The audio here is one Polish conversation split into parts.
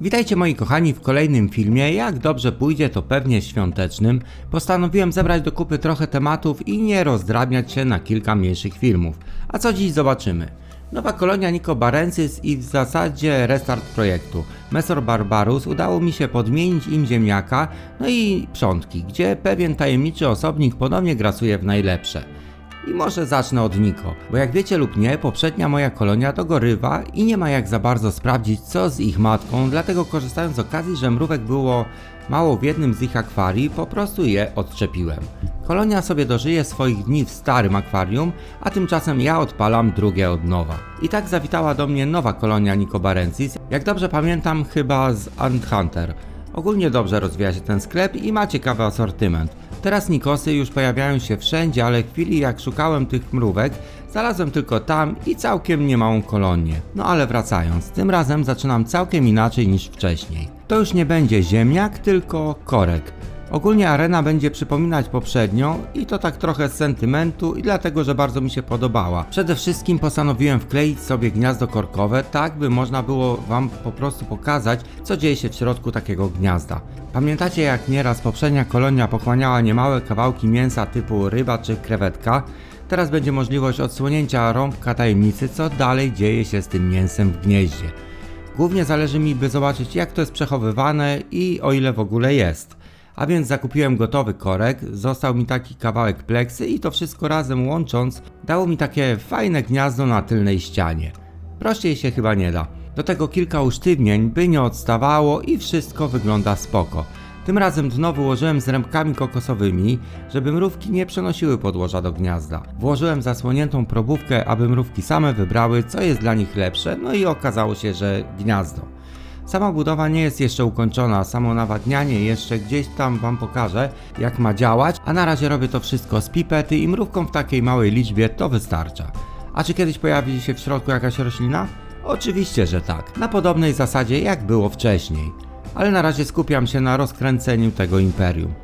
Witajcie moi kochani w kolejnym filmie. Jak dobrze pójdzie, to pewnie świątecznym. Postanowiłem zebrać do kupy trochę tematów i nie rozdrabniać się na kilka mniejszych filmów. A co dziś zobaczymy? Nowa kolonia Nico Barensis i w zasadzie restart projektu. Mesor Barbarus udało mi się podmienić im ziemniaka, no i przątki, gdzie pewien tajemniczy osobnik ponownie grasuje w najlepsze. I może zacznę od Niko, bo jak wiecie lub nie, poprzednia moja kolonia to gorywa i nie ma jak za bardzo sprawdzić co z ich matką, dlatego korzystając z okazji, że mrówek było mało w jednym z ich akwarii, po prostu je odczepiłem. Kolonia sobie dożyje swoich dni w starym akwarium, a tymczasem ja odpalam drugie od nowa. I tak zawitała do mnie nowa kolonia Nicobarensis, jak dobrze pamiętam chyba z Ant Hunter. Ogólnie dobrze rozwija się ten sklep i ma ciekawy asortyment. Teraz Nikosy już pojawiają się wszędzie, ale chwili jak szukałem tych mrówek, znalazłem tylko tam i całkiem niemałą kolonię. No ale wracając, tym razem zaczynam całkiem inaczej niż wcześniej. To już nie będzie ziemniak, tylko korek. Ogólnie arena będzie przypominać poprzednią i to tak trochę z sentymentu i dlatego, że bardzo mi się podobała. Przede wszystkim postanowiłem wkleić sobie gniazdo korkowe, tak by można było Wam po prostu pokazać, co dzieje się w środku takiego gniazda. Pamiętacie jak nieraz poprzednia kolonia pochłaniała niemałe kawałki mięsa typu ryba czy krewetka? Teraz będzie możliwość odsłonięcia rąbka tajemnicy, co dalej dzieje się z tym mięsem w gnieździe. Głównie zależy mi, by zobaczyć jak to jest przechowywane i o ile w ogóle jest. A więc zakupiłem gotowy korek, został mi taki kawałek pleksy i to wszystko razem łącząc dało mi takie fajne gniazdo na tylnej ścianie. Prościej się chyba nie da. Do tego kilka usztywnień, by nie odstawało i wszystko wygląda spoko. Tym razem dno wyłożyłem z rębkami kokosowymi, żeby mrówki nie przenosiły podłoża do gniazda. Włożyłem zasłoniętą probówkę, aby mrówki same wybrały, co jest dla nich lepsze, no i okazało się, że gniazdo. Sama budowa nie jest jeszcze ukończona, samo nawadnianie jeszcze gdzieś tam Wam pokażę, jak ma działać, a na razie robię to wszystko z pipety i mrówką w takiej małej liczbie to wystarcza. A czy kiedyś pojawi się w środku jakaś roślina? Oczywiście, że tak, na podobnej zasadzie jak było wcześniej. Ale na razie skupiam się na rozkręceniu tego imperium.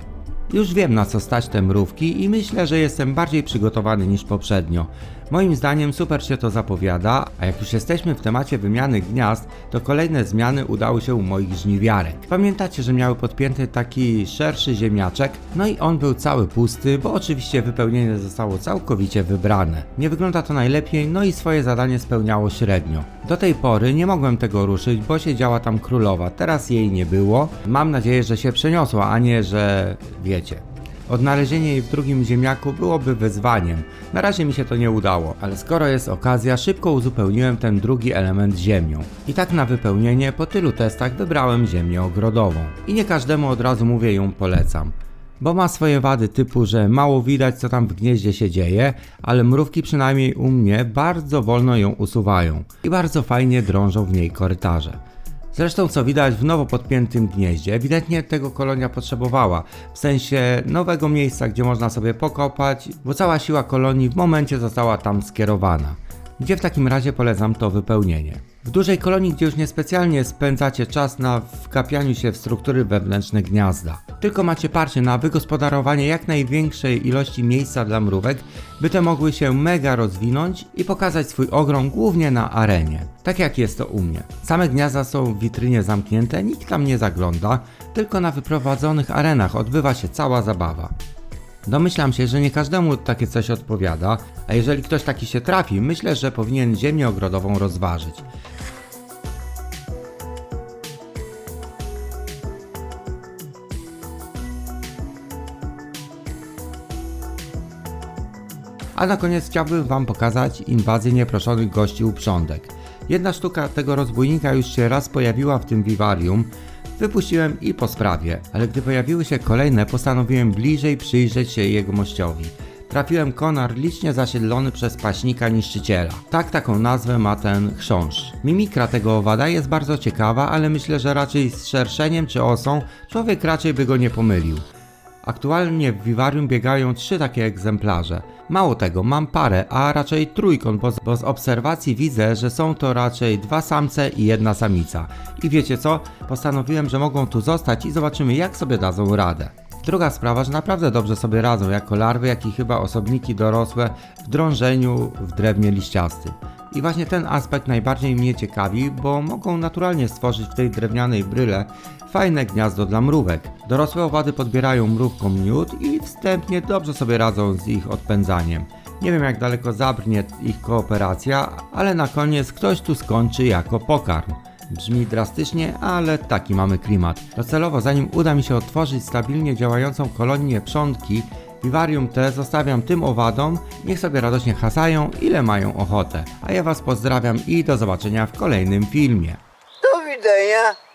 Już wiem na co stać te mrówki i myślę, że jestem bardziej przygotowany niż poprzednio. Moim zdaniem super się to zapowiada, a jak już jesteśmy w temacie wymiany gniazd, to kolejne zmiany udały się u moich żniwiarek. Pamiętacie, że miały podpięty taki szerszy ziemniaczek? No i on był cały pusty, bo oczywiście wypełnienie zostało całkowicie wybrane. Nie wygląda to najlepiej, no i swoje zadanie spełniało średnio. Do tej pory nie mogłem tego ruszyć, bo siedziała tam królowa, teraz jej nie było. Mam nadzieję, że się przeniosła, a nie, że wiecie. Odnalezienie jej w drugim ziemniaku byłoby wyzwaniem. Na razie mi się to nie udało, ale skoro jest okazja, szybko uzupełniłem ten drugi element ziemią. I tak na wypełnienie po tylu testach wybrałem ziemię ogrodową. I nie każdemu od razu mówię ją polecam. Bo ma swoje wady typu, że mało widać co tam w gnieździe się dzieje, ale mrówki przynajmniej u mnie bardzo wolno ją usuwają i bardzo fajnie drążą w niej korytarze. Zresztą co widać w nowo podpiętym gnieździe, ewidentnie tego kolonia potrzebowała, w sensie nowego miejsca, gdzie można sobie pokopać, bo cała siła kolonii w momencie została tam skierowana. Gdzie w takim razie polecam to wypełnienie. W dużej kolonii, gdzie już niespecjalnie spędzacie czas na wkapianiu się w struktury wewnętrzne gniazda. Tylko macie parcie na wygospodarowanie jak największej ilości miejsca dla mrówek, by te mogły się mega rozwinąć i pokazać swój ogrom głównie na arenie. Tak jak jest to u mnie. Same gniazda są w witrynie zamknięte, nikt tam nie zagląda, tylko na wyprowadzonych arenach odbywa się cała zabawa. Domyślam się, że nie każdemu takie coś odpowiada, a jeżeli ktoś taki się trafi, myślę, że powinien ziemię ogrodową rozważyć. A na koniec chciałbym Wam pokazać inwazję nieproszonych gości uprządek. Jedna sztuka tego rozbójnika już się raz pojawiła w tym wiwarium, wypuściłem i po sprawie, ale gdy pojawiły się kolejne postanowiłem bliżej przyjrzeć się jego mościowi. Trafiłem konar licznie zasiedlony przez paśnika niszczyciela. Tak taką nazwę ma ten chrząszcz. Mimikra tego owada jest bardzo ciekawa, ale myślę, że raczej z szerszeniem czy osą człowiek raczej by go nie pomylił. Aktualnie w wiwarium biegają trzy takie egzemplarze. Mało tego, mam parę, a raczej trójkąt, bo z, bo z obserwacji widzę, że są to raczej dwa samce i jedna samica. I wiecie co? Postanowiłem, że mogą tu zostać i zobaczymy jak sobie dadzą radę. Druga sprawa, że naprawdę dobrze sobie radzą jako larwy, jak i chyba osobniki dorosłe w drążeniu w drewnie liściastym. I właśnie ten aspekt najbardziej mnie ciekawi, bo mogą naturalnie stworzyć w tej drewnianej bryle fajne gniazdo dla mrówek. Dorosłe owady podbierają mrówkom miód i wstępnie dobrze sobie radzą z ich odpędzaniem. Nie wiem jak daleko zabrnie ich kooperacja, ale na koniec ktoś tu skończy jako pokarm. Brzmi drastycznie, ale taki mamy klimat. Docelowo, zanim uda mi się otworzyć stabilnie działającą kolonię przątki, Vivarium te zostawiam tym owadom, niech sobie radośnie hasają ile mają ochotę. A ja Was pozdrawiam i do zobaczenia w kolejnym filmie. Do widzenia.